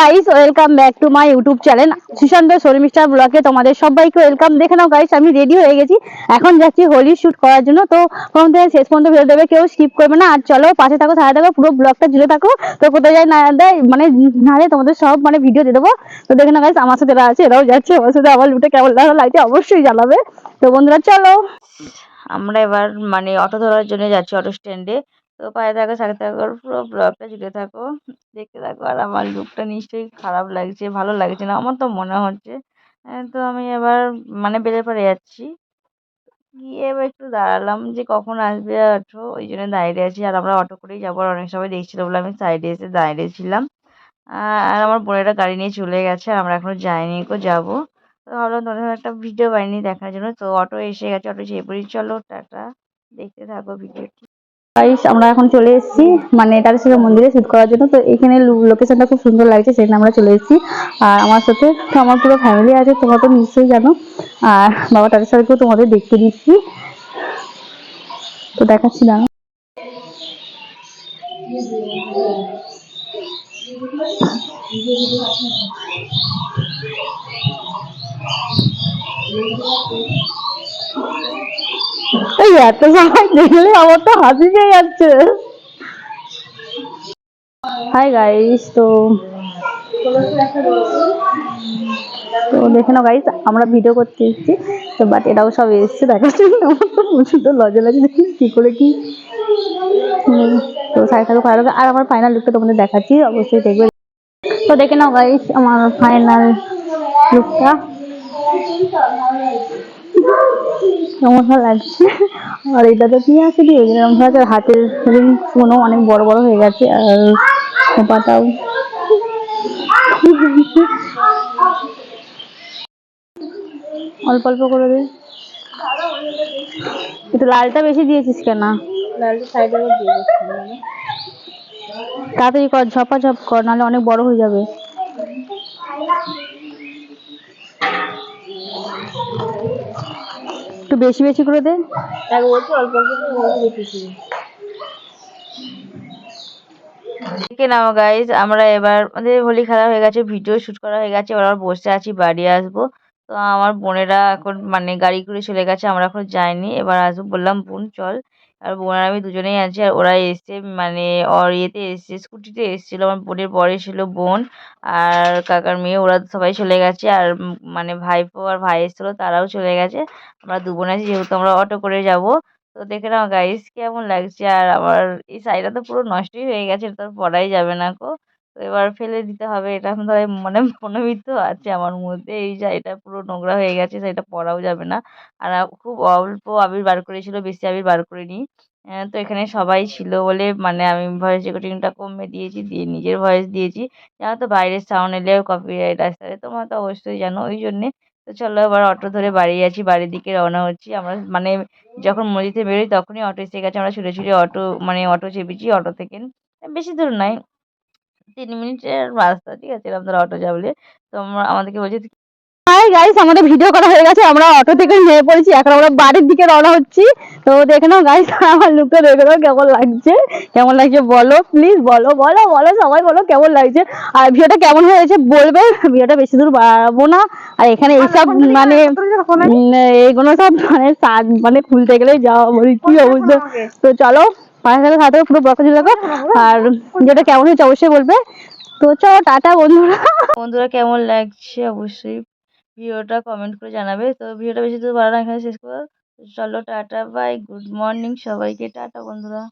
Guys welcome back to my YouTube channel Sushanta Sharmistha ব্লগে তোমাদের সবাইকে ওয়েলকাম দেখে নাও গাইস আমি রেডি হয়ে গেছি। এখন যাচ্ছি হোলি শুট করার জন্য। তো প্রথম থেকে শেষ পর্যন্ত ভিডিও দেবে, কেউ স্কিপ করবে না। আর চলো, পাশে থাকো, সাথে থাকো, পুরো ব্লগটা জুড়ে থাকো। তো কোথায় যায় না দেয় মানে নাহলে তোমাদের সব মানে ভিডিও দিয়ে দেবো। তো দেখে নাও গাইস আমার সাথে এরা আছে, এরাও যাচ্ছে আমার সাথে আমার লুটে কেমন লাগল লাইটে অবশ্যই জানাবে। তো বন্ধুরা, চলো। আমরা এবার মানে অটো ধরার জন্য যাচ্ছি অটো স্ট্যান্ডে তো পায়ে থাকো সাথে থাকো পুরো ব্লগটা জুড়ে থাকো। দেখতে থাকো। আর আমার লুকটা নিশ্চয়ই খারাপ লাগছে ভালো লাগছে না আমার তো মনে হচ্ছে। তো আমি এবার মানে বেলের পরে যাচ্ছি। গিয়ে এবার একটু দাঁড়ালাম যে কখন আসবে অটো ওই জন্য দাঁড়িয়ে আছি। আর আমরা অটো করেই যাব। আর অনেক সময় দেখছিল বলে আমি সাইডে এসে দাঁড়িয়েছিলাম আহ, আর আমার বোনেরা গাড়ি নিয়ে চলে গেছে আর আমরা এখনও যাইনি কো যাব। তো ভাবলাম তোমাদের একটা ভিডিও বানিয়ে দেখার জন্য। তো অটো এসে গেছে অটো চেয়ে পড়ি চলো টাটা। দেখতে থাকো ভিডিওটি আমরা এখন চলে এসেছি। মানে তারকেশ্বর মন্দিরে শুট করার জন্য। তো এখানে লোকেশনটা খুব সুন্দর লাগছে, সেখানে আমরা চলে এসেছি। আর আমার সাথে আমার পুরো ফ্যামিলি আছে, তোমরা তো নিশ্চয়ই জানো। আর বাবা তাদের তারকেশ্বরকেও তোমাদের দেখতে দিচ্ছি। তো দেখাচ্ছি না এই এত সময় দেখলে আমার তো হাসি পেয়ে যাচ্ছে। হাই গাইস তো তো দেখে নাও গাইস আমরা ভিডিও করতে এসেছি, তো বাট এরাও সব এসছে দেখার জন্য আমার তো প্রচণ্ড লজ্জা লাগে দেখি কি করে কি তো সাড়ে থাকো ভালো আর আমার ফাইনাল লুকটা তোমাদের দেখাচ্ছি, অবশ্যই দেখবে। তো দেখে নাও গাইস আমার ফাইনাল লুকটা কেমন লাগছে। আর এটা তো কি আছে দিয়ে এরকম ভাবে হাতের রিংসগুলো অনেক বড় বড় হয়ে গেছে আর খোপাটাও অল্প অল্প করে দে। একটু লালটা বেশি দিয়েছিস কেন? তাড়াতাড়ি কর ঝপা ঝপ কর নাহলে অনেক বড় হয়ে যাবে। একটু বেশি বেশি করে দে দেখে নাও গাইজ আমরা এবার আমাদের হোলি খেলা হয়ে গেছে ভিডিও শুট করা হয়ে গেছে এবার বসে আছি বাড়ি আসব। তো আমার বোনেরা এখন মানে গাড়ি করে চলে গেছে আমরা এখন যাইনি এবার আসব বললাম বোন চল। আর বোন আর আমি দুজনেই আছি, আর ওরা এসছে মানে ওর ইয়েতে এসছে, স্কুটিতে এসেছিল, আমার বোনের বরে ছিল বোন আর কাকার মেয়ে, ওরা সবাই চলে গেছে, আর মানে ভাইপো আর ভাই এসেছিল, তারাও চলে গেছে, আমরা দু বোন আছি, যেহেতু আমরা অটো করে যাব, তো দেখে নাও গাইস কেমন লাগছে, আর আমার এই শাড়িটা তো পুরো নষ্টই হয়ে গেছে, এটা তো পরাই যাবে না কো তো এবার ফেলে দিতে হবে। এটা তাহলে মানে মনোবিত্ত আছে আমার মধ্যে। এই শাড়িটা পুরো নোংরা হয়ে গেছে শাড়িটা পরাও যাবে না। আর খুব অল্প আবির বার করেছিল, বেশি আবির বার করিনি। তো এখানে সবাই ছিল বলে মানে আমি ভয়েস রেকর্ডিংটা কমে দিয়েছি, দিয়ে নিজের ভয়েস দিয়েছি। জানো তো বাইরের সাউন্ড এলে কপিরাইট আসতে তোমরা তো অবশ্যই জানো ওই জন্যে। তো চলো এবার অটো ধরে বাড়ি যাচ্ছি, বাড়ির দিকে রওনা হচ্ছি। আমরা মানে যখন মসজিদে বেরোই তখনই অটো এসে গেছে, আমরা ছুটে ছুটে অটো মানে অটো চেপেছি, অটো থেকে। বেশি দূর নয় তিন মিনিটের রাস্তা ঠিক আছে? এরকম ধরো অটো যাবলে তো আমরা আমাদেরকে বলছে হাই গাইস আমাদের ভিডিও করা হয়ে গেছে। আমরা অটো থেকে নেমে পড়েছি। এখন আমরা বাড়ির দিকে রওনা হচ্ছি। তো দেখে নাও গাইস আমার লুকটা দেখে নাও কেমন লাগছে। কেমন লাগছে বলো প্লিজ বলো বলো বলো সবাই বলো কেমন লাগছে। আর ভিডিওটা কেমন হয়েছে বলবে। ভিডিওটা বেশি দূর বাড়াবো না। আর এখানে এইসব মানে উম, এইগুলো সব মানে মানে খুলতে গেলে যাওয়া বলি কি অবস্থা? তো চলো পাশে থাকো সাথে পুরো বকা যাব আর যেটা কেমন হয়েছে অবশ্যই বলবে। তো চলো, টাটা বন্ধুরা। বন্ধুরা, কেমন লাগছে অবশ্যই ভিডিওটা কমেন্ট করে জানাবে। তো ভিডিওটা বেশি দূর না এখানে শেষ করো চলো, টাটা বাই গুড মর্নিং সবাইকে। টাটা বন্ধুরা।